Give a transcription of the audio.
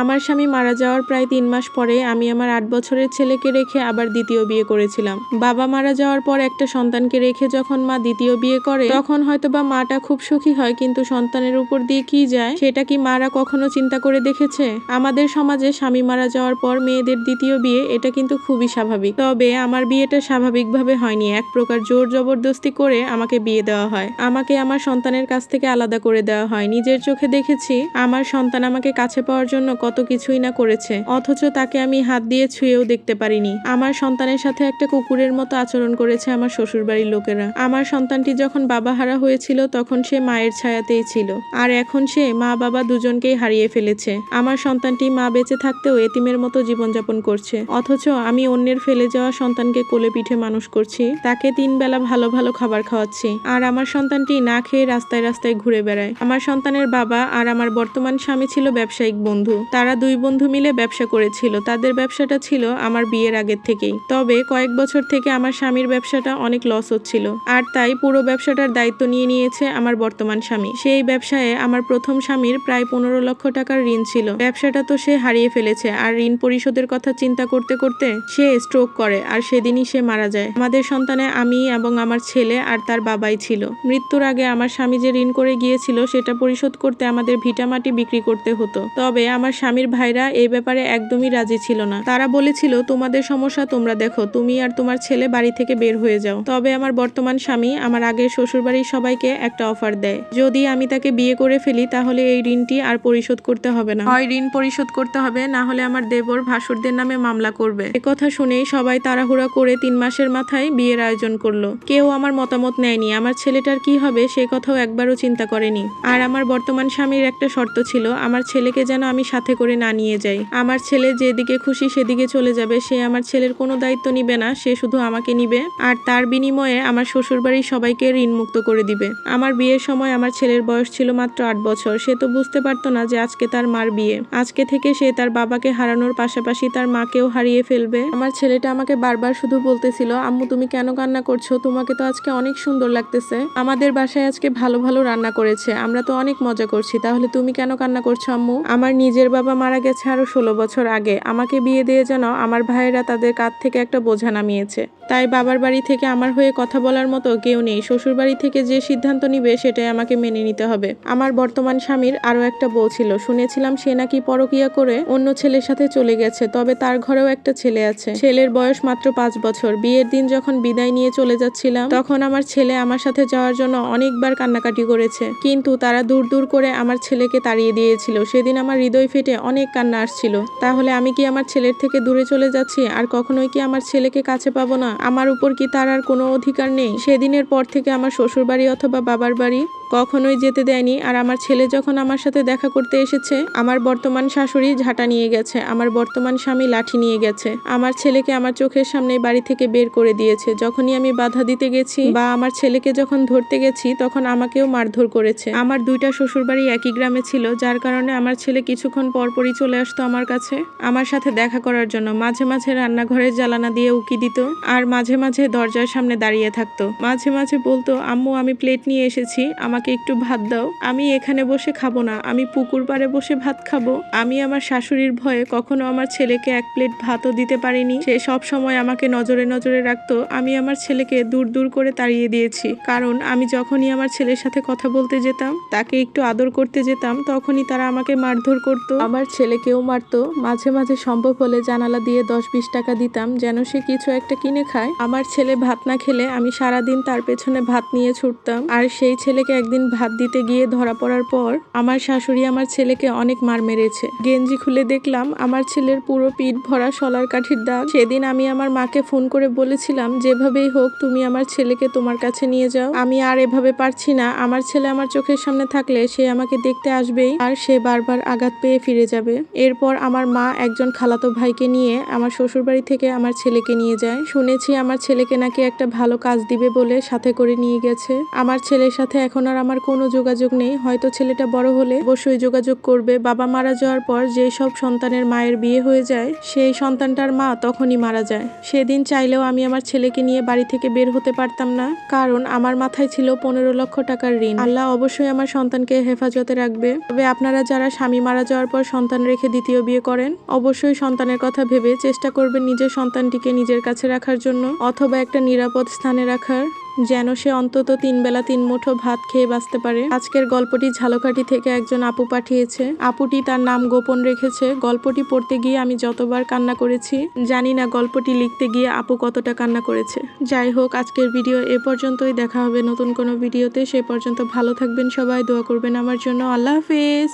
আমার স্বামী মারা যাওয়ার প্রায় তিন মাস পরে আমি আমার আট বছরের ছেলেকে রেখে আবার দ্বিতীয় বিয়ে করেছিলাম। বাবা মারা যাওয়ার পর একটা সন্তানকে রেখে যখন মা দ্বিতীয় বিয়ে করে, তখন হয়তো বা মাটা খুব সুখী হয়, কিন্তু সন্তানের উপর দিয়ে কি যায়? সেটা কি মারা কখনো চিন্তা করে দেখেছে? আমাদের সমাজে স্বামী মারা যাওয়ার পর মেয়েদের দ্বিতীয় বিয়ে, এটা কিন্তু খুবই স্বাভাবিক। তবে আমার বিয়েটা স্বাভাবিকভাবে হয়নি। এক প্রকার জোর জবরদস্তি করে আমাকে বিয়ে দেওয়া হয়। আমাকে আমার সন্তানের কাছ থেকে আলাদা করে দেওয়া হয়। নিজের চোখে দেখেছি, আমার সন্তান আমাকে কাছে পাওয়ার জন্য কত কিছুই না করেছে, অথচ তাকে আমি হাত দিয়ে ছুঁয়েও দেখতে পারিনি। আমার সন্তানের সাথে একটা কুকুরের মতো আচরণ করেছে আমার শ্বশুরবাড়ির লোকেরা। আমার সন্তানটি যখন বাবা হারা হয়েছিল, তখন সে মায়ের ছায়াতেই ছিল। আর এখন সে মা বাবা দুজনকেই হারিয়ে ফেলেছে। আমার সন্তানটি মা বেঁচে থাকতেও এতিমের মতো জীবনযাপন করছে। অথচ আমি অন্যের ফেলে যাওয়া সন্তানকে কোলে পিঠে মানুষ করছি, তাকে তিন বেলা ভালো ভালো খাবার খাওয়াচ্ছি। আর আমার সন্তানটি না খেয়ে রাস্তায় রাস্তায় ঘুরে বেড়ায়। আমার সন্তানের বাবা আর আমার বর্তমান স্বামী ছিল ব্যবসায়িক বন্ধু। তারা দুই বন্ধু মিলে ব্যবসা করেছিল। তাদের ব্যবসাটা ছিল আমার বিয়ের আগের থেকেই। তবে কয়েক বছর থেকে আমার স্বামীর ব্যবসাটা অনেক লস হচ্ছিল। আর তাই পুরো ব্যবসাটার দায়িত্ব নিয়ে নিয়েছে আমার বর্তমান স্বামী। সেই ব্যবসায় আমার প্রথম স্বামীর প্রায় পনেরো লক্ষ টাকার ঋণ ছিল। ব্যবসাটা তো সে হারিয়ে ফেলেছে আর ঋণ পরিশোধের কথা চিন্তা করতে করতে সে স্ট্রোক করে আর সেদিনই সে মারা যায়। আমাদের সন্তানে আমি এবং আমার ছেলে আর তার বাবাই ছিল। মৃত্যুর আগে আমার স্বামী যে ঋণ করে গিয়েছিল সেটা পরিশোধ করতে আমাদের ভিটামাটি বিক্রি করতে হতো। তবে আমার স্বামীর ভাইরা এই ব্যাপারে একদমই রাজি ছিল না। তারা বলেছিল তোমাদের সমস্যা তোমরা দেখো তুমি আর তোমার ছেলে বাড়ি থেকে বের হয়ে যাও। তবে আমার বর্তমান স্বামী আমার আগের শ্বশুরবাড়ির সবাইকে একটা অফার দেয়। যদি আমি তাকে বিয়ে করে ফেলি তাহলে এই ঋণটি আর পরিশোধ করতে হবে না। হয় ঋণ পরিশোধ করতে হবে না হলে আমার দেবর ভাসুরদের নামে মামলা করবে। কথা শুনেই সবাই তাড়াহুড়া করে তিন মাসের মাথায় বিয়ের আয়োজন করল। কেউ আমার মতামত নেয়নি আমার ছেলেটার কি হবে সে কথাও একবারও চিন্তা করেনি। আর আমার বর্তমান স্বামীর একটা শর্ত ছিল আমার ছেলেকে যেন আমি সাথে করে না নিয়ে যাই আমার ছেলে যেদিকে খুশি সেদিকে চলে যাবে। সে আমার ছেলের কোনো দায়িত্ব নিবে না। সে শুধু আমাকে নিবে। আর তার বিনিময়ে আমার শ্বশুরবাড়ির সবাইকে ঋণ মুক্ত করে দিবে। আমার বিয়ের সময় আমার ছেলের বয়স ছিল মাত্র আট বছর। সে তো বুঝতে পারতো না যে আজকে তার মার বিয়ে। আজকে থেকে সে তার বাবাকে হারানোর পাশাপাশি তার মাকেও হারিয়ে ফেলবে। আমার ছেলেটা আমাকে বারবার শুধু বলতেছিল, আম্মু, তুমি কেন কান্না করছ? তোমাকে তো আজকে অনেক সুন্দর লাগতেছে। আমাদের বাসায় আজকে ভালো ভালো রান্না করেছে। আমরা তো অনেক মজা করছি। তাহলে তুমি কেন কান্না করছ, আম্মু? আমার নিজের বাবা মারা গেছে আরও ষোলো বছর আগে। আমাকে বিয়ে দিয়ে যেন আমার ভাইয়েরা তাদের কাঁধ থেকে একটা বোঝা নামিয়েছে। তাই বাবার বাড়ি থেকে আমার হয়ে কথা বলার মতো কেউ নেই। শ্বশুর বাড়ি থেকে যে সিদ্ধান্ত নিবে সেটাই আমাকে মেনে নিতে হবে। আমার বর্তমান স্বামীর আরও একটা বউ ছিল। শুনেছিলাম সে নাকি পরকিয়া করে অন্য ছেলের সাথে চলে গেছে, তবে তার ঘরেও একটা ছেলে আছে। ছেলের বয়স মাত্র পাঁচ বছর। বিয়ের দিন যখন বিদায় নিয়ে চলে যাচ্ছিলাম, তখন আমার ছেলে আমার সাথে যাওয়ার জন্য অনেকবার কান্নাকাটি করেছে। কিন্তু তারা দূর দূর করে আমার ছেলেকে তাড়িয়ে দিয়েছিল। সেদিন আমার হৃদয় ফেটে অনেক কান্না আসছিল। তাহলে আমি কি আমার ছেলের থেকে দূরে চলে যাচ্ছি? আর কখনোই কি আমার ছেলেকে কাছে পাবো না? আমার উপর কি তার আর কোনো অধিকার নেই? সেদিনের পর থেকে আমার শ্বশুর বাড়ি অথবা বাবার বাড়ি কখনোই যেতে দেয়নি। আর আমার ছেলে যখন আমার সাথে দেখা করতে এসেছে, আমার বর্তমান শাশুড়ি ঝাঁটা নিয়ে গেছে, আমার বর্তমান স্বামী লাঠি নিয়ে গেছে। আমার ছেলেকে আমার চোখের সামনে বাড়ি থেকে বের করে দিয়েছে। যখনই আমি বাধা দিতে গেছি বা আমার ছেলেকে যখন ধরতে গেছি, তখন আমাকেও মারধর করেছে। আমার দুইটা শ্বশুরবাড়ি একই গ্রামে ছিল, যার কারণে আমার ছেলে কিছুক্ষণ পরপরই চলে আসতো আমার কাছে, আমার সাথে দেখা করার জন্য। মাঝে মাঝে রান্নাঘরের জ্বালানা দিয়ে উকি দিত আর মাঝে মাঝে দরজার সামনে দাঁড়িয়ে থাকতো। মাঝে মাঝে বলতো, আম্মু, আমি প্লেট নিয়ে এসেছি, আমাকে একটু ভাত দাও। আমি এখানে বসে খাব না। আমি পুকুর পাড়ে বসে ভাত খাব। আমি আমার শাশুড়ির ভয়ে কখনো আমার ছেলেকে এক প্লেট ভাতও দিতে পারিনি। সে সব সময় আমাকে নজরে নজরে রাখতো। আমি আমার ছেলেকে দূর দূর করে তাড়িয়ে দিয়েছি। কারণ আমি যখনই আমার ছেলের সাথে কথা বলতে যেতাম, তাকে একটু আদর করতে যেতাম, তখনই তারা আমাকে মারধর করতো। আমার ছেলেকেও মারতো। মাঝে মাঝে সম্ভব হলে জানালা দিয়ে দশ বিশ টাকা দিতাম যেন সে কিছু একটা কিনে খায়। আমার ছেলে ভাত না খেলে আমি সারাদিন তার পেছনে ভাত নিয়ে ছুটতাম। আর সেই ছেলেকে একদিন ভাত দিতে গিয়ে ধরা পড়ার পর আমার শাশুড়ি আমার ছেলেকে অনেক মার মেরেছে। গেঞ্জি খুলে দেখলাম আমার ছেলের পুরো পিঠ ভরা সলার কাঠির দাগ। সেদিন আমি আমার মাকে ফোন করে বলেছিলাম, যেভাবেই হোক তুমি আমার ছেলেকে তোমার কাছে নিয়ে যাও। আমি আর এভাবে পারছি না। আমার ছেলে আমার চোখের সামনে থাকলে সে আমাকে দেখতে আসবেই আর সে বারবার আঘাত পেয়ে ফিরে যাবে। এরপর আমার মা একজন খালাতো ভাইকে নিয়ে আমার শ্বশুরবাড়ি থেকে আমার ছেলেকে নিয়ে যায়। শুনেছি আমার ছেলেকে নাকি একটা ভালো কাজ দিবে বলে সাথে করে নিয়ে গেছে। আমার ছেলের সাথে এখন আর আমার কোনো যোগাযোগ নেই। হয়তো ছেলেটা বড় হলে অবশ্যই যোগাযোগ করবে। বাবা মারা যাওয়ার পর যেই সব সন্তানের মায়ের বিয়ে হয়ে যায়, সেই সন্তানটার মা তখনই মারা যায়। সেদিন চাইলেও আমি আমার ছেলেকে নিয়ে বাড়ি থেকে বের হতে পারতাম না, কারণ আমার মাথায় ছিল পনেরো লক্ষ টাকার ঋণ। আল্লাহ অবশ্যই আমার সন্তানকে হেফাজতে রাখবে। তবে আপনারা যারা স্বামী মারা যাওয়ার পর সন্তান রেখে দ্বিতীয় বিয়ে করেন, অবশ্যই সন্তানের কথা ভেবে চেষ্টা করবেন নিজের সন্তানটিকে নিজের কাছে রাখার জন্য, অথবা একটা নিরাপদ স্থানে রাখার। যেন সে অন্তত তিন বেলা তিন মুঠো ভাত খেয়ে বাঁচতে পারে। আজকের গল্পটি ঝালকাঠি থেকে একজন আপু পাঠিয়েছে। আপুটি তার নাম গোপন রেখেছে। গল্পটি পড়তে গিয়ে আমি যতবার কান্না করেছি, জানি না গল্পটি লিখতে গিয়ে আপু কতটা কান্না করেছে। যাই হোক, আজকের ভিডিও এ পর্যন্তই। দেখা হবে নতুন কোনো ভিডিওতে। সে পর্যন্ত ভালো থাকবেন সবাই। দোয়া করবেন আমার জন্য। আল্লাহ হাফেজ।